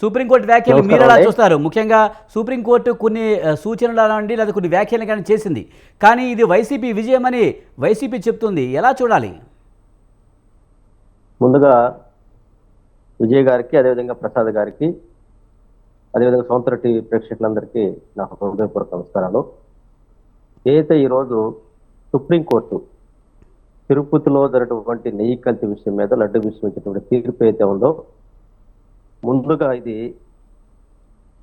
Supreme court వ్యాఖ్యలు మీరు ఎలా. చూస్తారు? ముఖ్యంగా సుప్రీంకోర్టు కొన్ని సూచనలు అనండి లేదా కొన్ని వ్యాఖ్యలు కానీ చేసింది. కానీ ఇది వైసీపీ విజయం అని వైసీపీ చెప్తుంది. ఎలా చూడాలి? ముందుగా విజయ్ గారికి అదేవిధంగా ప్రసాద్ గారికి అదేవిధంగా సొంత టీవీ ప్రేక్షకులందరికీ నా హృదయపూర్వక నమస్కారాలు. ఏదైతే ఈరోజు సుప్రీంకోర్టు తిరుపతిలో జరిగినటువంటి నెయ్యి కల్తీ విషయం మీద లడ్డు విషయం ఇచ్చినటువంటి తీర్పు అయితే ఉందో ముందుగా ఇది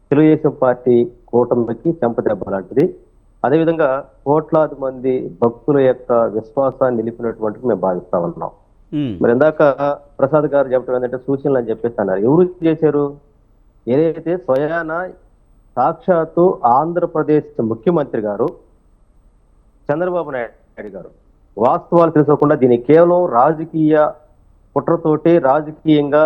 తెలుగుదేశం పార్టీ కూటమికి చెంపదెబ్బ లాంటిది. అదేవిధంగా కోట్లాది మంది భక్తుల యొక్క విశ్వాసాన్ని నిలిపినటువంటి మేము భావిస్తా ఉన్నాం. మరి ఇందాక ప్రసాద్ గారు చెప్పడం ఏంటంటే సూచనలు అని చెప్పేసి అన్నారు. ఎవరు చేశారు? ఏదైతే స్వయాన సాక్షాత్తు ఆంధ్రప్రదేశ్ ముఖ్యమంత్రి గారు చంద్రబాబు నాయుడు గారు. వాస్తవాలు తెలుసుకోకుండా దీన్ని కేవలం రాజకీయ కుట్రతోటి రాజకీయంగా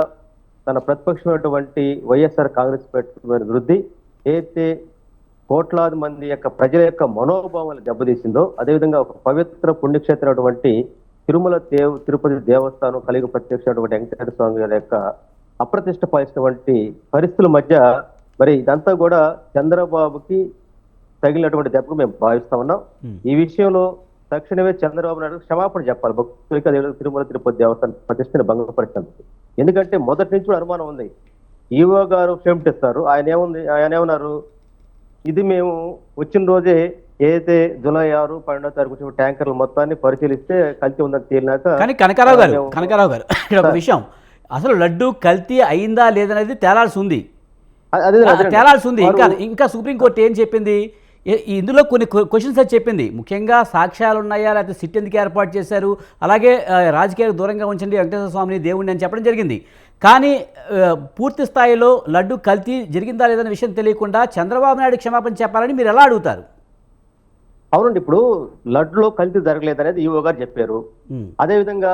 తన ప్రతిపక్షమైనటువంటి వైఎస్ఆర్ కాంగ్రెస్ పార్టీ వృద్ధి ఏదైతే కోట్లాది మంది యొక్క ప్రజల యొక్క మనోభావాలు దెబ్బతీసిందో అదేవిధంగా ఒక పవిత్ర పుణ్యక్షేత్రమైనటువంటి తిరుమల దేవ్ తిరుపతి దేవస్థానం కలిగి ప్రత్యక్షమైనటువంటి వెంకటేశ్వర స్వామి గారి యొక్క అప్రతిష్ట పరిచినటువంటి పరిస్థితుల మధ్య మరి ఇదంతా కూడా చంద్రబాబుకి తగిలినటువంటి దెబ్బకు మేము భావిస్తా ఉన్నాం. ఈ విషయంలో తక్షణమే చంద్రబాబు నాయుడు క్షమాపణ చెప్పాలి. భక్తులకి తిరుమల తిరుపతి దేవస్థానం ప్రతిష్టని భంగపరిచినందుకు. ఎందుకంటే మొదటి నుంచి కూడా అనుమానం ఉంది. ఈవో గారు క్షమిటిస్తారు ఆయన ఏముంది? ఆయన ఏమన్నారు? ఇది మేము వచ్చిన రోజే ఏదైతే జూలై ఆరు పన్నెండో తారీఖు వచ్చిన ట్యాంకర్లు మొత్తాన్ని పరిశీలిస్తే కల్తీ ఉందని తేలినాక కానీ కనకారావు గారు కనకారావు గారు ఒక విషయం. అసలు లడ్డు కల్తీ అయిందా లేదనేది తేలాల్సి ఉంది. తేలాల్సి ఉంది. ఇంకా ఇంకా సుప్రీంకోర్టు ఏం చెప్పింది? ఇందులో కొన్ని క్వశ్చన్స్ అది చెప్పింది. ముఖ్యంగా సాక్ష్యాలు ఉన్నాయా లేకపోతే సిట్ ఎందుకు ఏర్పాటు చేశారు? అలాగే రాజకీయాలకు దూరంగా ఉంచండి వెంకటేశ్వర స్వామిని దేవుడిని అని చెప్పడం జరిగింది. కానీ పూర్తి స్థాయిలో లడ్డు కల్తీ జరిగిందా లేదనే విషయం తెలియకుండా చంద్రబాబు నాయుడు క్షమాపణ చెప్పాలని మీరు ఎలా అడుగుతారు? అవునండి ఇప్పుడు లడ్డులో కల్తీ జరగలేదు అనేది ఈవో గారు చెప్పారు. ఉమ్, అదే విధంగా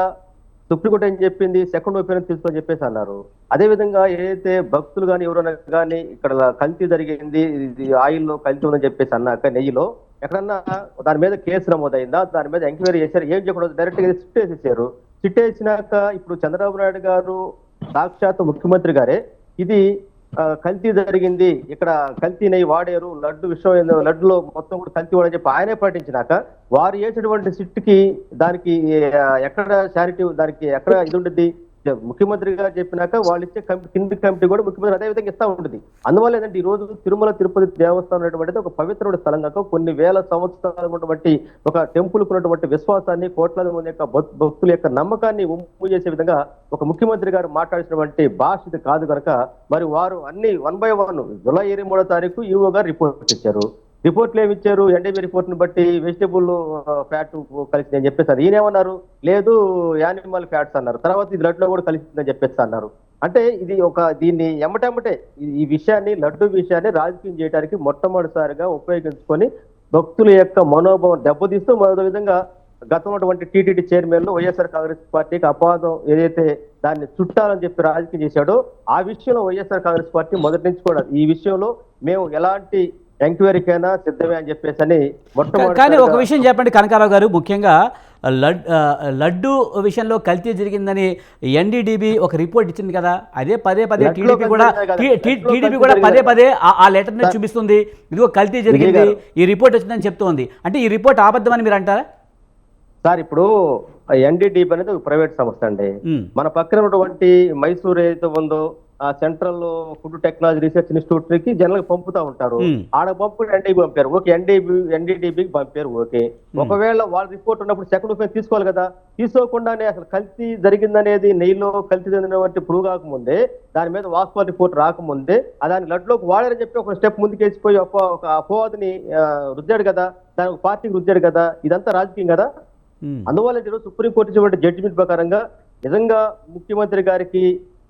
సుప్రీంకోర్టు ఏం చెప్పింది? సెకండ్ ఒపీనియన్ తీసుకొని చెప్పేసి అన్నారు. అదే విధంగా ఏదైతే భక్తులు కానీ ఎవరైనా కానీ ఇక్కడ కల్తీ జరిగింది ఇది ఆయిల్లో కల్తీ ఉందని చెప్పేసి అన్నాక నెయ్యిలో ఎక్కడన్నా దాని మీద కేసు నమోదైందా? దాని మీద ఎంక్వైరీ చేశారు. ఏం చేయకూడదు డైరెక్ట్గా సిట్ వేసేసారు సిట్ వేసినాక ఇప్పుడు చంద్రబాబు నాయుడు గారు సాక్షాత్ ముఖ్యమంత్రి గారే. ఇది కల్తీ జరిగింది. ఇక్కడ కల్తీ నెయ్యి వాడారు. లడ్డు విషయం లడ్డులో మొత్తం కూడా కల్తీ వాడని చెప్పి ఆయనే పాటించినాక వారు వేసినటువంటి సిట్కి దానికి ఎక్కడ చారిటీ దానికి ఎక్కడ ఇది ఉంటుంది ముఖ్యమంత్రి గారు చెప్పినాక వాళ్ళు ఇచ్చే కమిటీ కింది కమిటీ కూడా ముఖ్యమంత్రి అదే విధంగా ఇస్తా ఉంటుంది. అందువల్ల ఏంటంటే ఈ రోజు తిరుమల తిరుపతి దేవస్థానం అనేటువంటిది ఒక పవిత్రమైన స్థలం కాక కొన్ని వేల సంవత్సరాలు ఉన్నటువంటి ఒక టెంపుల్ ఉన్నటువంటి విశ్వాసాన్ని కోట్లాది మంది యొక్క భక్తుల యొక్క నమ్మకాన్ని ఉమ్ము చేసే విధంగా ఒక ముఖ్యమంత్రి గారు మాట్లాడినటువంటి భాష ఇది కాదు కనుక మరి వారు అన్ని వన్ బై వన్ జూలై ఇరవై మూడో తారీఖు ఈవో గారు రిపోర్ట్ ఇచ్చారు. రిపోర్ట్లు ఏమి ఇచ్చారు? ఎన్డీబీ రిపోర్ట్ని బట్టి వెజిటబుల్ ఫ్యాట్ కలిసింది అని చెప్పేసి ఈయన ఏమన్నారు? లేదు యానిమల్ ఫ్యాట్స్ అన్నారు. తర్వాత ఇది లడ్డులో కూడా కలిసిందని చెప్పేసి అన్నారు. అంటే ఇది ఒక దీన్ని ఎమ్మటెమ్మటే ఈ- విషయాన్ని లడ్డు విషయాన్ని రాజకీయం చేయడానికి మొట్టమొదటిసారిగా ఉపయోగించుకొని భక్తుల యొక్క మనోభావం దెబ్బతీస్తూ మరో విధంగా గతంలోటువంటి ఉన్నటువంటి టీటీడీ చైర్మన్ వైఎస్ఆర్ కాంగ్రెస్ పార్టీకి అపాదం ఏదైతే దాన్ని చుట్టాలని చెప్పి రాజకీయం చేశాడో ఆ విషయంలో వైఎస్ఆర్ కాంగ్రెస్ పార్టీ మొదటి నుంచి కూడా ఈ విషయంలో మేము ఎలాంటి ఎంక్వైరీకైనా సిద్ధమే అని చెప్పేసి అని కానీ ఒక విషయం చెప్పండి కనకారావు గారు. ముఖ్యంగా లడ్ లడ్డు విషయంలో కల్తీ జరిగిందని ఎన్డీడీబీ ఒక రిపోర్ట్ ఇచ్చింది కదా. అదే పదే పదే టీడీపీ కూడా టీడీపీ కూడా పదే. పదే ఆ- లెటర్ని చూపిస్తుంది. ఇదిగో కల్తీ జరిగింది. ఈ రిపోర్ట్ వచ్చిందని చెప్తోంది. అంటే ఈ రిపోర్ట్ అబద్ధమని మీరు అంటారా? సార్ ఇప్పుడు ఎన్డీడీబీ అనేది ఒక ప్రైవేట్ సంస్థ అండి. మన పక్కన ఉన్నటువంటి మైసూర్ ఏదైతే ఉందో ఆ సెంట్రల్ ఫుడ్ టెక్నాలజీ రీసెర్చ్ ఇన్స్టిట్యూట్కి జనరల్ పంపుతా ఉంటారు. ఆడ పంపు ఎన్డీబీ పంపారు. ఓకే ఎన్డీబీ ఎన్డీడీబీకి పంపారు. ఓకే. ఒకవేళ వాళ్ళ రిపోర్ట్ ఉన్నప్పుడు సెకండ్ ఒపీనియన్ తీసుకోవాలి కదా. తీసుకోకుండానే అసలు కల్తీ జరిగిందనేది నెయ్యిలో కల్తీ జరిగినటువంటి ప్రూవ్ కాకముందే దాని మీద వాస్తవ రిపోర్ట్ రాకముందే దాని లడ్లోకి వాడారని చెప్పి ఒక స్టెప్ ముందుకు వేసిపోయి ఒక ఒక అపోవాదిని రుద్దాడు కదా. దాని ఒక పార్టీకి రుద్దాడు కదా. ఇదంతా రాజకీయం కదా. అందువల్ల ఈరోజు సుప్రీంకోర్టు ఇచ్చినటువంటి జడ్జిమెంట్ ప్రకారంగా నిజంగా ముఖ్యమంత్రి గారికి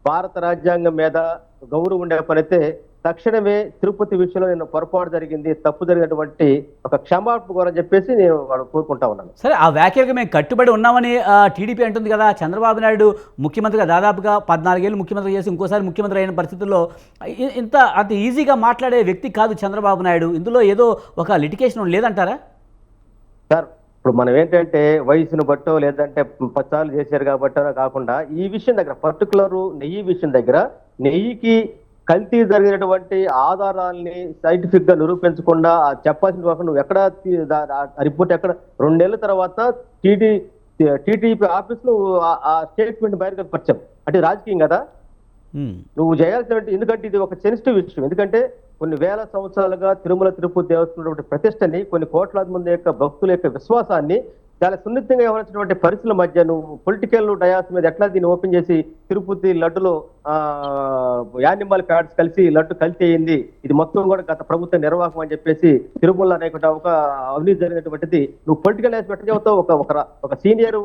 భారత రాజ్యాంగం మీద గౌరవం ఉండే పనైతే తక్షణమే తిరుపతి విషయంలో నేను పొరపాటు జరిగింది తప్పు జరిగినటువంటి ఒక క్షమాపణ కోరని చెప్పేసి నేను వాడు కోరుకుంటా ఉన్నాను. సరే ఆ వ్యాఖ్యలకు మేము కట్టుబడి ఉన్నామని టీడీపీ అంటుంది కదా చంద్రబాబు నాయుడు ముఖ్యమంత్రిగా దాదాపుగా పద్నాలుగేళ్ళు ముఖ్యమంత్రి చేసి ఇంకోసారి ముఖ్యమంత్రి అయిన పరిస్థితుల్లో ఇంత అంత ఈజీగా మాట్లాడే వ్యక్తి కాదు చంద్రబాబు నాయుడు. ఇందులో ఏదో ఒక లిటికేషన్ లేదంటారా? సార్ ఇప్పుడు మనం ఏంటంటే వయసును బట్టో లేదంటే పచ్చాలు చేశారు కాబట్టో కాకుండా ఈ విషయం దగ్గర పర్టికులర్ నెయ్యి విషయం దగ్గర నెయ్యికి కల్తీ జరిగినటువంటి ఆధారాల్ని సైంటిఫిక్గా నిరూపించకుండా చెప్పాల్సిన నువ్వు ఎక్కడ రిపోర్ట్ ఎక్కడ రెండు నెలల తర్వాత టీటీ టీటీపీ ఆఫీస్లో ఆ- స్టేట్మెంట్ బహిర్గతపరిచాం అంటే రాజకీయం కదా? నువ్వు చేయాల్సిన ఎందుకంటే ఇది ఒక సెన్సిటివ్ విషయం. ఎందుకంటే కొన్ని వేల సంవత్సరాలుగా తిరుమల తిరుపతి దేవస్థానం ప్రతిష్టని కొన్ని కోట్లాది మంది యొక్క భక్తుల యొక్క విశ్వాసాన్ని చాలా సున్నితంగా వ్యవహరించినటువంటి పరిస్థితుల మధ్య నువ్వు పొలిటికల్ డయాస్ మీద ఎట్లా దీన్ని ఓపెన్ చేసి తిరుపతి లడ్డులో ఆ యానిమల్ ప్యాడ్స్ కలిసి లడ్డు కలిసి అయింది ఇది మొత్తం కూడా గత ప్రభుత్వ నిర్వాహకం అని చెప్పేసి తిరుమల అనేటువంటి ఒక అవినీతి జరిగినటువంటిది నువ్వు పొలిటికల్ డయాస్ పెట్ట చెబుతావు? ఒక ఒక సీనియర్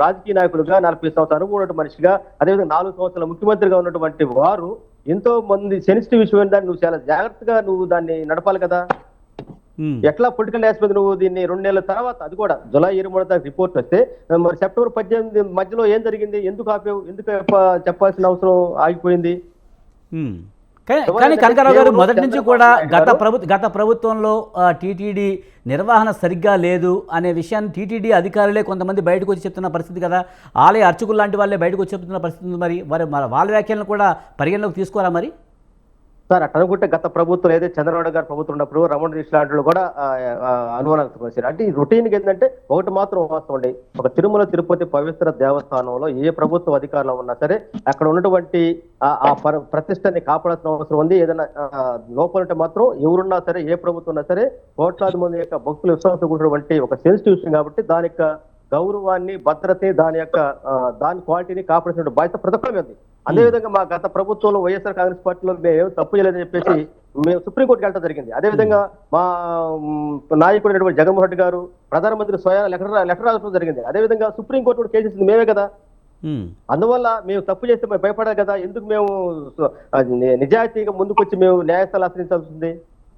రాజకీయ నాయకులుగా నలభై సంవత్సరాలు అనుభవం మనిషిగా అదేవిధంగా నాలుగు సంవత్సరాల ముఖ్యమంత్రిగా ఉన్నటువంటి వారు ఎంతో మంది సెన్సిటివ్ విషయం దాన్ని నువ్వు చాలా జాగ్రత్తగా నువ్వు దాన్ని నడపాలి కదా. ఎట్లా పొలిటికల్ యాస్పెక్ట్ నువ్వు దీన్ని రెండు నెలల తర్వాత? అది కూడా జులై ఇరవై మూడో తారీఖు రిపోర్ట్ వస్తే మరి సెప్టెంబర్ పద్దెనిమిది మధ్యలో ఏం జరిగింది? ఎందుకు ఆపేవు? ఎందుకు చెప్ప- చెప్పాల్సిన అవసరం ఆగిపోయింది. కానీ కనకారావు గారు మొదటి నుంచి కూడా గత గారు- ప్రభు గత ప్రభుత్వంలో టీటీడీ నిర్వహణ సరిగ్గా లేదు అనే విషయాన్ని టీటీడీ అధికారులే కొంతమంది బయటకు వచ్చి చెప్తున్న పరిస్థితి కదా. ఆలయ అర్చకులు లాంటి వాళ్ళే బయటకు వచ్చి చెప్తున్న పరిస్థితి ఉంది మరి మరి. మరి వాళ్ళ వ్యాఖ్యలను కూడా పరిగణలోకి తీసుకోరా మరి? సార్ అట్లా అనుకుంటే గత ప్రభుత్వం ఏదైతే చంద్రబాబు గారు ప్రభుత్వం ఉన్నప్పుడు రమణ రీష్ లాంటి కూడా ఆ, అనుమానాలకు వచ్చారు అంటే ఈ రొటీన్ ఏంటంటే ఒకటి మాత్రం వాస్తవం అండి. ఒక తిరుమల తిరుపతి పవిత్ర దేవస్థానంలో ఏ ప్రభుత్వ అధికారులు ఉన్నా సరే అక్కడ ఉన్నటువంటి ఆ ప్రతిష్టని కాపాడాల్సిన అవసరం ఉంది. ఏదైనా లోపల ఉంటే మాత్రం ఎవరున్నా సరే ఏ ప్రభుత్వం ఉన్నా సరే కోట్లాది మంది యొక్క భక్తుల విశ్వాసం కూడినటువంటి ఒక సెన్సిటివ్ విషయం కాబట్టి దాని యొక్క గౌరవాన్ని భద్రతని దాని యొక్క దాని క్వాలిటీని కాపాడాల్సిన బాధ్యత ప్రతి ఒక్కరి మీద ఉంది. అదేవిధంగా మా గత ప్రభుత్వంలో వైఎస్ఆర్ కాంగ్రెస్ పార్టీలో మేము తప్పు చేయలేదని చెప్పేసి మేము సుప్రీంకోర్టుకి వెళ్ళడం జరిగింది. అదేవిధంగా మా మ్, నాయకుడు జగన్మోహన్ రెడ్డి గారు ప్రధానమంత్రి స్వయం లెటర్ లెటర్ రావడం జరిగింది. అదేవిధంగా సుప్రీంకోర్టు కూడా కేసు మేమే కదా. అందువల్ల మేము తప్పు చేస్తే మేము భయపడాలి కదా. ఎందుకు మేము నిజాయితీగా ముందుకొచ్చి మేము న్యాయస్థానాలు ఆశ్రయించాల్సి ఉంది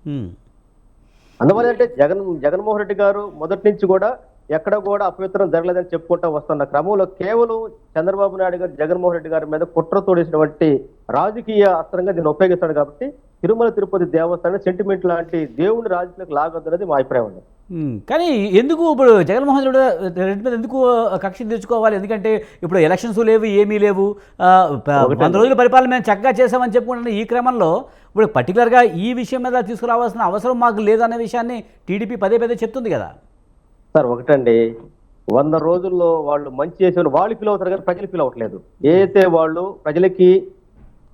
ఉమ్. అందువల్ల అంటే జగన్ జగన్మోహన్ రెడ్డి గారు మొదటి నుంచి కూడా ఎక్కడ కూడా అపవిత్రం జరగలేదని చెప్పుకుంటా వస్తున్న క్రమంలో కేవలం చంద్రబాబు నాయుడు గారు జగన్మోహన్ రెడ్డి గారి మీద కుట్ర తోడేసినటువంటి రాజకీయ అస్త్రంగా దీన్ని ఉపయోగిస్తాడు కాబట్టి తిరుమల తిరుపతి దేవస్థానం సెంటిమెంట్ లాంటి దేవుని రాజకీయాలకు లాగొద్దు అనేది మా అభిప్రాయం ఉంది కానీ ఎందుకు ఇప్పుడు జగన్మోహన్ రెడ్డి రెడ్డి మీద ఎందుకు కక్ష తెచ్చుకోవాలి ఎందుకంటే ఇప్పుడు ఎలక్షన్స్ లేవు ఏమీ లేవు. వంద రోజుల పరిపాలన మేము చక్కగా చేసామని చెప్పుకుంటున్న ఈ క్రమంలో ఇప్పుడు పర్టికులర్గా ఈ విషయం మీద తీసుకురావాల్సిన అవసరం మాకు లేదనే విషయాన్ని టీడీపీ పదే పదే చెప్తుంది కదా. సార్ ఒకటండి. వంద రోజుల్లో వాళ్ళు మంచి చేసే వాళ్ళు ఫీల్ అవుతారు కానీ ప్రజలు ఫీల్ అవ్వట్లేదు. ఏదైతే వాళ్ళు ప్రజలకి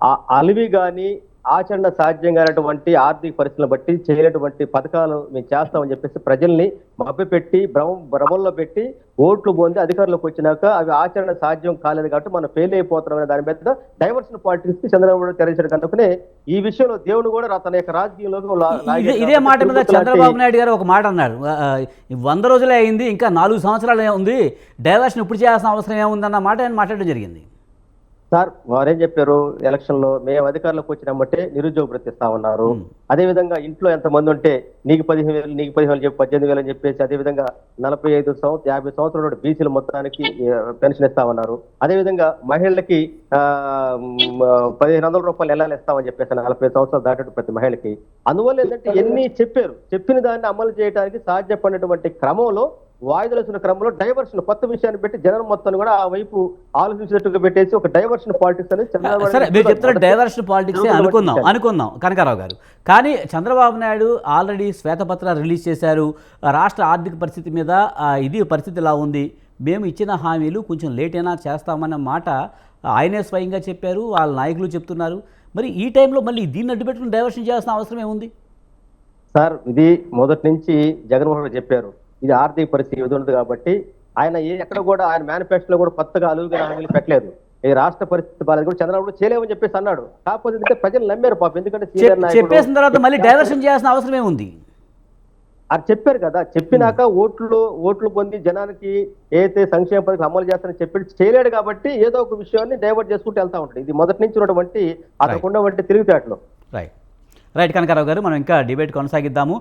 ఆ అలివి కానీ ఆచరణ సాధ్యం కానటువంటి ఆర్థిక పరిస్థితులను బట్టి చేయనటువంటి పథకాలు మేము చేస్తామని చెప్పేసి ప్రజల్ని మభ్యపెట్టి భ్రమ భ్రమంలో పెట్టి ఓట్లు పొంది అధికారంలోకి వచ్చినాక అవి ఆచరణ సాధ్యం కాలేదు కాబట్టి మనం ఫెయిల్ అయిపోతున్నాం అనే దాని మీద డైవర్షన్ పాలిటిక్స్కి చంద్రబాబు నాయుడు తెరచాడు కనుకనే ఈ విషయంలో దేవుడు కూడా తన యొక్క రాజకీయంలోకి ఇదే మాట మీద చంద్రబాబు నాయుడు గారు ఒక మాట ఈ వంద రోజులే అయింది ఇంకా నాలుగు సంవత్సరాలే ఉంది డైవర్షన్ ఇప్పుడు చేయాల్సిన అవసరం ఏముందన్న మాట ఆయన మాట్లాడడం జరిగింది. సార్ వారేం చెప్పారు? ఎలక్షన్లో మేము అధికారంలోకి వచ్చినామంటే నిరుద్యోగ ఇస్తా ఉన్నారు. అదే విధంగా ఇంట్లో ఎంత మంది ఉంటే నీకు పదిహేను వేలు నీకు పదిహేను చెప్పి పద్దెనిమిది వేలు అని చెప్పేసి అదే విధంగా నలభై ఐదు సంవత్సరం యాభై సంవత్సరాల బీసీల మొత్తానికి పెన్షన్ ఇస్తా ఉన్నారు. అదే విధంగా మహిళలకి పదిహేను వందల రూపాయలు ఎలా ఇస్తామని చెప్పేసి నలభై సంవత్సరాలు దాటి ప్రతి మహిళకి. అందువల్ల ఏంటంటే ఎన్ని చెప్పారు? చెప్పిన దాన్ని అమలు చేయడానికి సాధ్యపడినటువంటి క్రమంలో వాయిదాలు వచ్చిన క్రమంలో డైవర్షన్ కొత్త విషయాన్ని పెట్టి జనం మొత్తం కూడా ఆ వైపు ఆలోచించేట్టుగా పెట్టేసి ఒక డైవర్షన్ పాలిటిక్స్ అనేది చంద్రబాబు సరే మీరు చెప్తున్న డైవర్షన్ పాలిటిక్సే అనుకుందాం. అనుకుందాం కనకారావు గారు. కానీ చంద్రబాబు నాయుడు ఆల్రెడీ శ్వేతపత్రాలు రిలీజ్ చేశారు. రాష్ట్ర ఆర్థిక పరిస్థితి మీద ఇది పరిస్థితి ఇలా ఉంది? మేము ఇచ్చిన హామీలు కొంచెం లేట్ అయినా చేస్తామన్న మాట ఆయనే స్వయంగా చెప్పారు వాళ్ళ నాయకులు చెప్తున్నారు. మరి ఈ టైంలో మళ్ళీ దీన్ని అడ్డుపెట్టుకుని డైవర్షన్ చేయాల్సిన అవసరం ఏముంది? సార్ ఇది మొదటి నుంచి జగన్మోహన్ రెడ్డి చెప్పారు. ఇది ఆర్థిక పరిస్థితి ఇది ఉంది కాబట్టి ఆయన ఏ ఎక్కడ కూడా ఆయన మేనిఫెస్టోలో కూడా కొత్తగా అలుగుగా హామీలు పెట్టలేదు. ఈ రాష్ట్ర పరిస్థితి బాలేదు కూడా చంద్రబాబు చేయలేమని చెప్పేసి అన్నాడు. కాకపోతే ప్రజలు నమ్మారు పాపం. ఎందుకంటే చెప్పేసిన తర్వాత మళ్ళీ డైవర్షన్ చేయాల్సిన అవసరం ఏముంది? అది చెప్పారు కదా. చెప్పినాక ఓట్లు ఓట్లు పొంది జనానికి ఏదైతే సంక్షేమ పథకం అమలు చేస్తారని చెప్పి చేయలేడు కాబట్టి ఏదో ఒక విషయాన్ని డైవర్ట్ చేసుకుంటూ వెళ్తా ఉంటాడు. ఇది మొదటి నుంచి ఉన్నటువంటి అతనికి ఉన్నటువంటి తెలివితేటలు రైట్ రైట్ కనకారావు గారు మనం ఇంకా డిబేట్ కొనసాగిద్దాము.